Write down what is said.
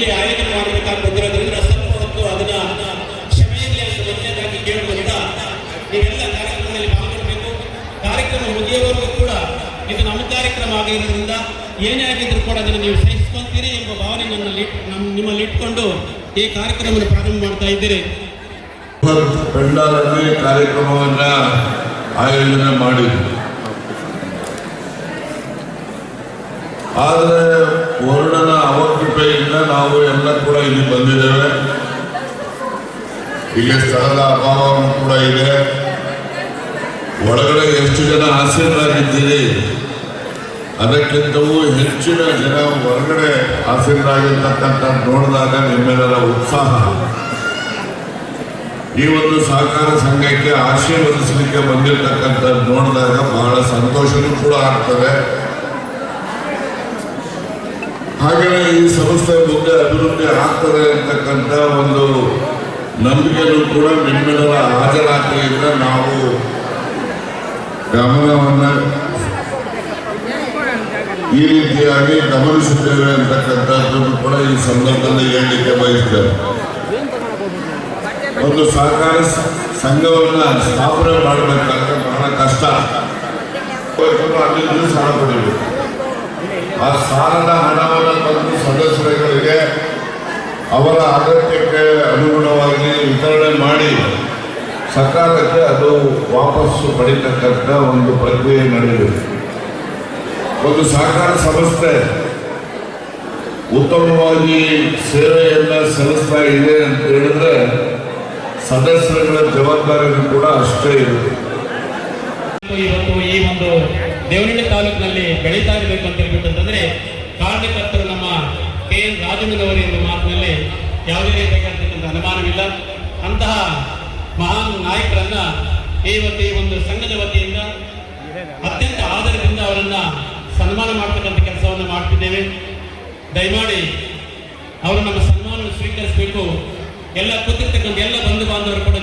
ಇಲ್ಲಿ ಆಯೋಜನೆ ಮಾಡಬೇಕಾಗಿ ಬಂದಿರೋದ್ರಿಂದ ಸ್ವಲ್ಪ ಹೊತ್ತು ಅದನ್ನ ಕ್ಷಮೆಯಲ್ಲಿ ಅಂತ ಮೊದಲನೇದಾಗಿ ಕೇಳುವುದರಿಂದ ನೀವೆಲ್ಲ ಕಾರ್ಯಕ್ರಮದಲ್ಲಿ ಪಾಲ್ಗೊಳ್ಬೇಕು. ಕಾರ್ಯಕ್ರಮ ಮುಗಿಯುವವರೆಗೂ ಕೂಡ ಇದು ನಮ್ಮ ಕಾರ್ಯಕ್ರಮ ಆಗಿರೋದ್ರಿಂದ ಏನೇ ಆಗಿದ್ರು ಕೂಡ ಅದನ್ನು ನೀವು ಸಹಿಸ್ಕೊಂತೀರಿ ಎಂಬ ಭಾವನೆ ನನ್ನಲ್ಲಿ ನಮ್ಮ ನಿಮ್ಮಲ್ಲಿ ಇಟ್ಕೊಂಡು ಈ ಕಾರ್ಯಕ್ರಮವನ್ನು ಪ್ರಾರಂಭ ಮಾಡ್ತಾ ಇದ್ದೀರಿ. ಪೆಂಡಾಲಲ್ಲಿ ಕಾರ್ಯಕ್ರಮವನ್ನ ಆಯೋಜನೆ ಮಾಡಿದ್ರು ಆದರೆ ನಾವು ಎಲ್ಲ ಕೂಡ ಇಲ್ಲಿ ಬಂದಿದ್ದೇವೆ. ಇಲ್ಲಿ ಸ್ಥಳದ ಅಭಾವವನ್ನು ಕೂಡ ಇದೆ. ಒಳಗಡೆ ಎಷ್ಟು ಜನ ಆಸೀನರಾಗಿದ್ದೀರಿ? ಅದಕ್ಕಿಂತವೂ ಹೆಚ್ಚಿನ ಜನ ಹೊರಗಡೆ ಆಸೀನರಾಗಿರ್ತಕ್ಕಂಥ ನೋಡಿದಾಗ ನಿಮ್ಮೆಲ್ಲರ ಉತ್ಸಾಹ. ಈ ಒಂದು ಸಹಕಾರ ಸಂಘಕ್ಕೆ ಆಶೀರ್ವದಿಸಲಿಕ್ಕೆ ಬಂದಿರತಕ್ಕಂಥ ನೋಡಿದಾಗ ಬಹಳ ಸಂತೋಷನೂ ಕೂಡ ಆಗ್ತದೆ. ಹಾಗೆಯೇ ಈ ಸಂಸ್ಥೆ ಮುಂದೆ ಅಭಿವೃದ್ಧಿ ಆಗ್ತದೆ ಅಂತಕ್ಕಂಥ ಒಂದು ನಂಬಿಕೆನೂ ಕೂಡ ನಿಮ್ಮೆಲ್ಲರ ಹಾಜರಾತಿಯಿಂದ ನಾವು ಗಮನವನ್ನು ಈ ರೀತಿಯಾಗಿ ಗಮನಿಸುತ್ತೇವೆ ಅಂತಕ್ಕಂಥದ್ದನ್ನು ಕೂಡ ಈ ಸಂದರ್ಭದಲ್ಲಿ ಹೇಳಲಿಕ್ಕೆ ಬಯಸ್ತೇವೆ ಒಂದು ಸಹಕಾರ ಸಂಘವನ್ನು ಸ್ಥಾಪನೆ ಮಾಡಬೇಕಾದ್ರೆ ಬಹಳ ಕಷ್ಟ. ಅಲ್ಲಿ ಸಾಲ ಪಡಿಬೇಕು ಆ ಸಾಲದ ಸದಸ್ಯರುಗಳಿಗೆ ಅವರ ಅಗತ್ಯಕ್ಕೆ ಅನುಗುಣವಾಗಿ ವಿತರಣೆ ಮಾಡಿ ಸಕಾಲಕ್ಕೆ ಅದು ವಾಪಸ್ಸು ಪಡಿತಕ್ಕಂಥ ಒಂದು ಪ್ರಕ್ರಿಯೆ ನಡೆಯಬೇಕು. ಒಂದು ಸಹಕಾರ ಸಂಸ್ಥೆ ಉತ್ತಮವಾಗಿ ಸೇವೆಯನ್ನು ಸಲ್ಲಿಸ್ತಾ ಇದೆ ಅಂತ ಹೇಳಿದ್ರೆ ಸದಸ್ಯರುಗಳ ಜವಾಬ್ದಾರಿನೂ ಕೂಡ ಅಷ್ಟೇ ಇರುತ್ತೆ. ಇವತ್ತು ಈ ಒಂದು ದೇವನಹಳ್ಳಿ ತಾಲೂಕಿನಲ್ಲಿ ಬೆಳೀತಾ ಇರಬೇಕು ಅಂತ ಹೇಳ್ಬಿಟ್ಟಂತಂದ್ರೆ ಕಾರ್ಯಕರ್ತರು ನಮ್ಮ ಕೆ ಎನ್ ರಾಜಣ್ಣನವರು ಎಂಬ ಮಾತಿನಲ್ಲಿ ಯಾವುದೇ ರೀತಿಯಾಗಿರ್ತಕ್ಕಂಥ ಅನುಮಾನವಿಲ್ಲ. ಅಂತಹ ಮಹಾನ್ ನಾಯಕರನ್ನ ಈ ಈ ಒಂದು ಸಂಘದ ವತಿಯಿಂದ ಅತ್ಯಂತ ಆದರದಿಂದ ಅವರನ್ನ ಸನ್ಮಾನ ಮಾಡ್ತಕ್ಕಂಥ ಕೆಲಸವನ್ನು ಮಾಡ್ತಿದ್ದೇವೆ. ದಯಮಾಡಿ ಅವರು ನಮ್ಮ ಸನ್ಮಾನವನ್ನು ಸ್ವೀಕರಿಸಬೇಕು. ಎಲ್ಲ ಕೂತಿರ್ತಕ್ಕಂಥ ಎಲ್ಲ ಬಂಧು ಬಾಂಧವರು ಕೂಡ